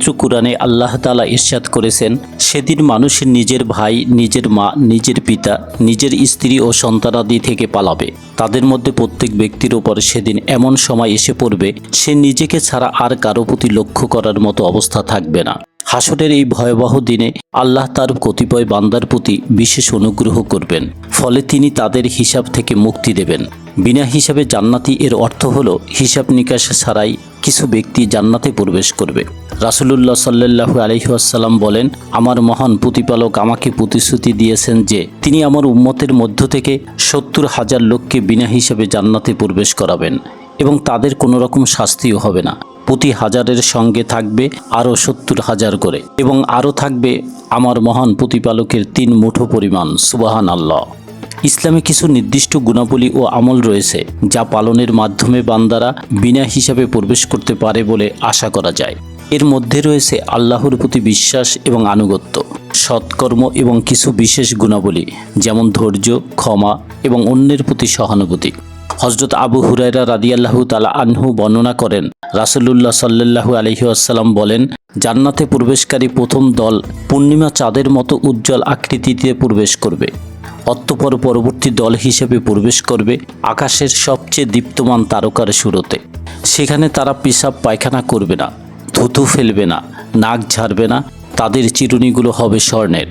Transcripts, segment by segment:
পবিত্র কোরআনে আল্লাহ তালা ইরশাদ করেছেন, সেদিন মানুষ নিজের ভাই, নিজের মা, নিজের পিতা, নিজের স্ত্রী ও সন্তানাদি থেকে পালাবে। তাদের মধ্যে প্রত্যেক ব্যক্তির ওপর সেদিন এমন সময় এসে পড়বে, সে নিজেকে ছাড়া আর কারও প্রতি লক্ষ্য করার মতো অবস্থা থাকবে না। হাসরের এই ভয়াবহ দিনে আল্লাহ তার কতিপয় বান্দার প্রতি বিশেষ অনুগ্রহ করবেন। ফলে তিনি তাদের হিসাব থেকে মুক্তি দেবেন। বিনা হিসাবে জান্নাতি এর অর্থ হল, হিসাব নিকাশ ছাড়াই কিছু ব্যক্তি জান্নাতে প্রবেশ করবে। রাসুলুল্লাহ সাল্লাহু আলহিহাসাল্লাম বলেন, আমার মহান প্রতিপালক আমাকে প্রতিশ্রুতি দিয়েছেন যে, তিনি আমার উম্মতের মধ্য থেকে সত্তর হাজার লোককে বিনা হিসাবে জান্নাতে প্রবেশ করাবেন এবং তাদের কোনো রকম শাস্তিও হবে না। প্রতি হাজারের সঙ্গে থাকবে আরও সত্তর হাজার করে এবং আরও থাকবে আমার মহান প্রতিপালকের তিন মুঠো পরিমাণ সুবাহান আল্লাহ ইসলামে কিছু নির্দিষ্ট গুণাবলী ও আমল রয়েছে যা পালনের মাধ্যমে বান্দারা বিনা হিসাবে প্রবেশ করতে পারে বলে আশা করা যায়। এর মধ্যে রয়েছে আল্লাহর প্রতি বিশ্বাস এবং আনুগত্য, সৎকর্ম এবং কিছু বিশেষ গুণাবলী, যেমন ধৈর্য, ক্ষমা এবং অন্যের প্রতি সহানুভূতি। হজরত আবু হুরাইরা রাদিয়াল্লাহু তালা আনহু বর্ণনা করেন। রাসুলুল্লাহ সাল্লাহু আলহিউসাল্লাম বলেন, জান্নাতে প্রবেশকারী প্রথম দল পূর্ণিমা চাঁদের মতো উজ্জ্বল আকৃতিতে প্রবেশ করবে। অতঃপর পরবর্তী দল হিসেবে প্রবেশ করবে আকাশের সবচেয়ে দীপ্তমান তারকার শুরুতে সেখানে তারা পেশাব পায়খানা করবে না থুতু ফেলবে না, নাক ঝাড়বে না, তাদের চিরুনিগুলো হবে স্বর্ণের,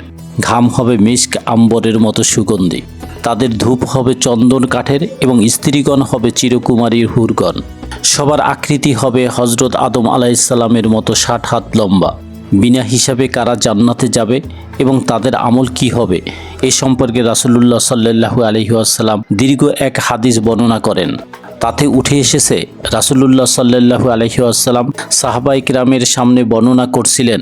ঘাম হবে মিস্ক আম্বরের মতো সুগন্ধি। তাদের ধূপ হবে চন্দন কাঠের এবং স্ত্রীগণ হবে চিরকুমারীর হুরগণ। সবার আকৃতি হবে হজরত আদম আলাইসাল্লামের মতো ষাট হাত লম্বা। বিনা হিসাবে কারা জান্নাতে যাবে এবং তাদের আমল কি হবে, এ সম্পর্কে রাসুলুল্লাহ সাল্লাহু আলহিউসাল্লাম দীর্ঘ এক হাদিস বর্ণনা করেন। তাতে উঠে এসেছে, রাসুলুল্লাহ সাল্লাহু আলহিউসাল্লাম সাহাবাইক রামের সামনে বর্ণনা করছিলেন,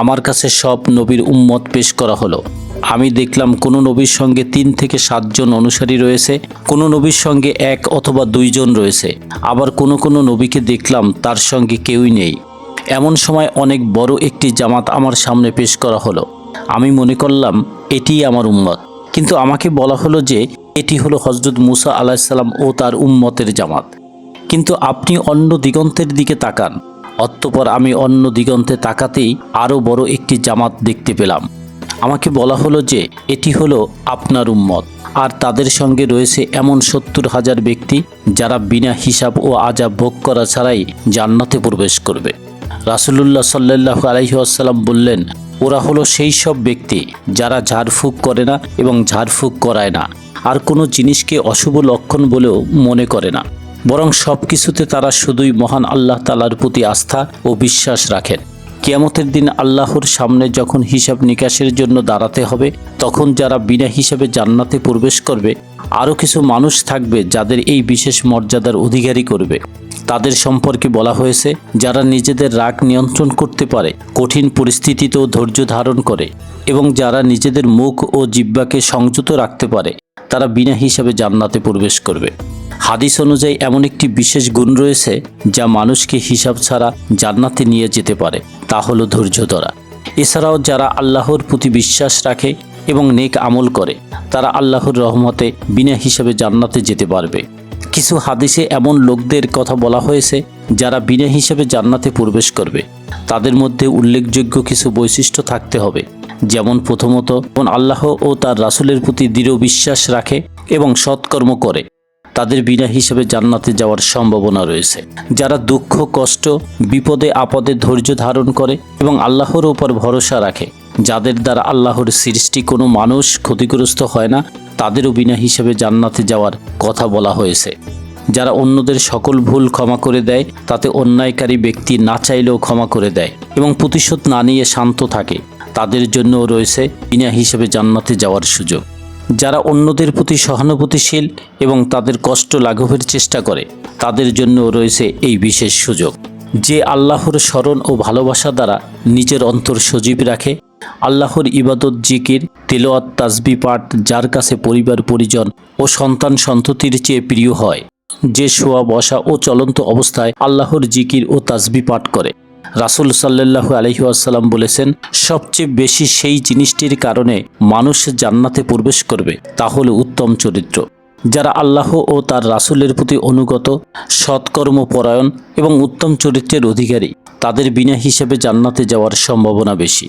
আমার কাছে সব নবীর উম্মত পেশ করা হলো। আমি দেখলাম কোনো নবীর সঙ্গে তিন থেকে সাতজন অনুসারী রয়েছে, কোনো নবীর সঙ্গে এক অথবা দুইজন রয়েছে। আবার কোনো কোনো নবীকে দেখলাম তার সঙ্গে কেউই নেই। এমন সময় অনেক বড় একটি জামাত আমার সামনে পেশ করা হলো। আমি মনে করলাম, এটিই আমার উম্মত। কিন্তু আমাকে বলা হলো যে, এটি হলো হজরত মুসা আলাহিসাল্লাম ও তার উম্মতের জামাত। কিন্তু আপনি অন্য দিগন্তের দিকে তাকান। অতঃপর আমি অন্য দিগন্তে তাকাতেই আরও বড় একটি জামাত দেখতে পেলাম। আমাকে বলা হলো যে এটি হলো আপনার উম্মত। আর তাদের সঙ্গে রয়েছে এমন সত্তর হাজার ব্যক্তি যারা বিনা হিসাব ও আজাব ভোগ করা ছাড়াই জান্নাতে প্রবেশ করবে। রাসুলুল্লাহ সাল্লাহ আলহিহাসাল্লাম বললেন, ওরা হলো সেই সব ব্যক্তি যারা ঝাড়ফুঁক করে না এবং ঝাড়ফুঁক করায় না, আর কোনো জিনিসকে অশুভ লক্ষণ বলেও মনে করে না। বরং সব কিছুতে তারা শুধুই মহান আল্লাহ তালার প্রতি আস্থা ও বিশ্বাস রাখেন। কিয়ামতের দিন আল্লাহর সামনে যখন হিসাব নিকাশের জন্য দাঁড়াতে হবে, তখন যারা বিনা হিসাবে জান্নাতে প্রবেশ করবে, আরও কিছু মানুষ থাকবে যাদের এই বিশেষ মর্যাদার অধিকারী করবে। তাদের সম্পর্কে বলা হয়েছে, যারা নিজেদের রাগ নিয়ন্ত্রণ করতে পারে, কঠিন পরিস্থিতিতেও ধৈর্য ধারণ করে এবং যারা নিজেদের মুখ ও জিব্বাকে সংযত রাখতে পারে, তারা বিনা হিসাবে জান্নাতে প্রবেশ করবে। হাদিস অনুযায়ী এমন একটি বিশেষ গুণ রয়েছে, যা মানুষকে হিসাব ছাড়া জান্নাতে নিয়ে যেতে পারে। তা হলো ধৈর্য ধরা। এছাড়াও যারা আল্লাহর প্রতি বিশ্বাস রাখে এবং নেক আমল করে, তারা আল্লাহর রহমতে বিনা হিসাবে জান্নাতে যেতে পারবে। কিছু হাদিসে এমন লোকদের কথা বলা হয়েছে, যারা বিনা হিসাবে জান্নাতে প্রবেশ করবে। তাদের মধ্যে উল্লেখযোগ্য কিছু বৈশিষ্ট্য থাকতে হবে। যেমন প্রথমত আল্লাহ ও তার রাসুলের প্রতি দৃঢ় বিশ্বাস রাখে এবং সৎকর্ম করে তাদের বিনা হিসেবে জান্নাতে যাওয়ার সম্ভাবনা রয়েছে। যারা দুঃখ, কষ্ট, বিপদে, আপদে ধৈর্য ধারণ করে এবং আল্লাহর উপর ভরসা রাখে, যাদের দ্বারা আল্লাহর সৃষ্টি কোনো মানুষ ক্ষতিগ্রস্ত হয় না, তাদেরও বিনা হিসেবে জান্নাতে যাওয়ার কথা বলা হয়েছে। যারা অন্যদের সকল ভুল ক্ষমা করে দেয়, তাতে অন্যায়কারী ব্যক্তি না চাইলেও ক্ষমা করে দেয় এবং প্রতিশোধ না নিয়ে শান্ত থাকে। তাদের জন্যও রয়েছে বিনা হিসেবে জান্নাতে যাওয়ার সুযোগ। যারা অন্যদের প্রতি সহানুভূতিশীল এবং তাদের কষ্ট লাঘবের চেষ্টা করে, তাদের জন্য রয়েছে এই বিশেষ সুযোগ। যে আল্লাহর স্মরণ ও ভালোবাসা দ্বারা নিজের অন্তর সজীব রাখে, আল্লাহর ইবাদত, জিকির তেলোয়াত তাজবি পাঠ, যার কাছে পরিবার, পরিজন ও সন্তান সন্ততির চেয়ে প্রিয় হয়, যে শোয়া, বসা ও চলন্ত অবস্থায় আল্লাহর জিকির ও তাজবি পাঠ করে। রাসুল সাল্লাহু আলহিউসাল্লাম বলেছেন, সবচেয়ে বেশি সেই জিনিসটির কারণে মানুষ জান্নাতে প্রবেশ করবে, তা হল উত্তম চরিত্র। যারা আল্লাহ ও তার রাসূলের প্রতি অনুগত সৎকর্মপরায়ণ এবং উত্তম চরিত্রের অধিকারী, তাদের বিনা হিসেবে জান্নাতে যাওয়ার সম্ভাবনা বেশি।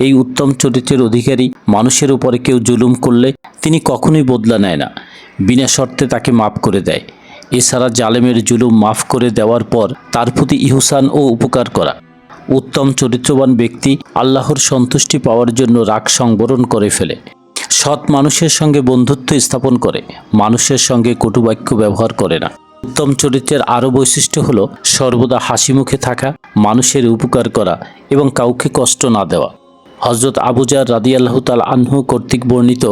এই উত্তম চরিত্রের অধিকারী মানুষের উপরে কেউ জুলুম করলে তিনি কখনোই বদলা নেয় না, বিনা শর্তে তাকে মাফ করে দেয়। এছাড়া জালেমের জুলুম মাফ করে দেওয়ার পর তার প্রতি ইহুসান ও উপকার করা। উত্তম চরিত্রবান ব্যক্তি আল্লাহর সন্তুষ্টি পাওয়ার জন্য রাগ সংবরণ করে ফেলে। সৎ মানুষের সঙ্গে বন্ধুত্ব স্থাপন করে। মানুষের সঙ্গে কটুবাক্য ব্যবহার করে না। উত্তম চরিত্রের আরও বৈশিষ্ট্য হল সর্বদা হাসি মুখে থাকা, মানুষের উপকার করা এবং কাউকে কষ্ট না দেওয়া। হজরত আবুজার রাদিয়াল্লাহ তাল আনহু কর্তৃক বর্ণিত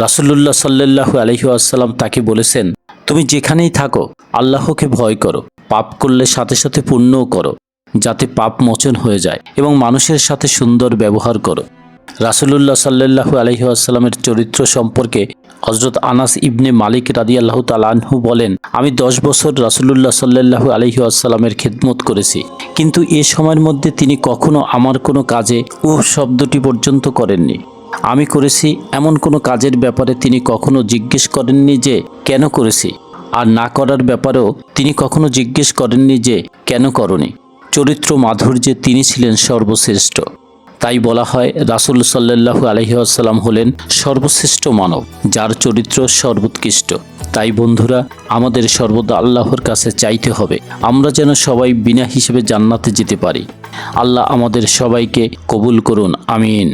রাসুলুল্লাহ সাল্লাহু আলহি আসাল্লাম তাকে বলেছেন তুমি যেখানেই থাকো, আল্লাহকে ভয় করো, পাপ করলে সাথে সাথে পুণ্যও করো, যাতে পাপ মোচন হয়ে যায় এবং মানুষের সাথে সুন্দর ব্যবহার করো। রাসুলুল্লাহ সাল্লাহু আলহি আসাল্লামের চরিত্র সম্পর্কে হজরত আনাস ইবনে মালিক রাদিয়াল্লাহু তালানহু বলেন, আমি দশ বছর রাসুলুল্লাহ সাল্লাহু আলহি আসাল্লামের খেদমত করেছি, কিন্তু এ সময়ের মধ্যে তিনি কখনো আমার কোনো কাজে ও শব্দটি পর্যন্ত করেননি। আমি করেছি এমন কোনো কাজের ব্যাপারে তিনি কখনো জিজ্ঞেস করেননি যে কেন করেছি, আর না করার ব্যাপারেও তিনি কখনো জিজ্ঞেস করেননি যে কেন করনি। চরিত্র মাধুর্যে তিনি ছিলেন সর্বশ্রেষ্ঠ। তাই বলা হয় রাসুল সাল্লাহু আলহিহাসাল্লাম হলেন সর্বশ্রেষ্ঠ মানব, যার চরিত্র সর্বোৎকৃষ্ট। তাই বন্ধুরা, আমাদের সর্বদা আল্লাহর কাছে চাইতে হবে, আমরা যেন সবাই বিনা হিসেবে জান্নাতে যেতে পারি। আল্লাহ আমাদের সবাইকে কবুল করুন, আমিন।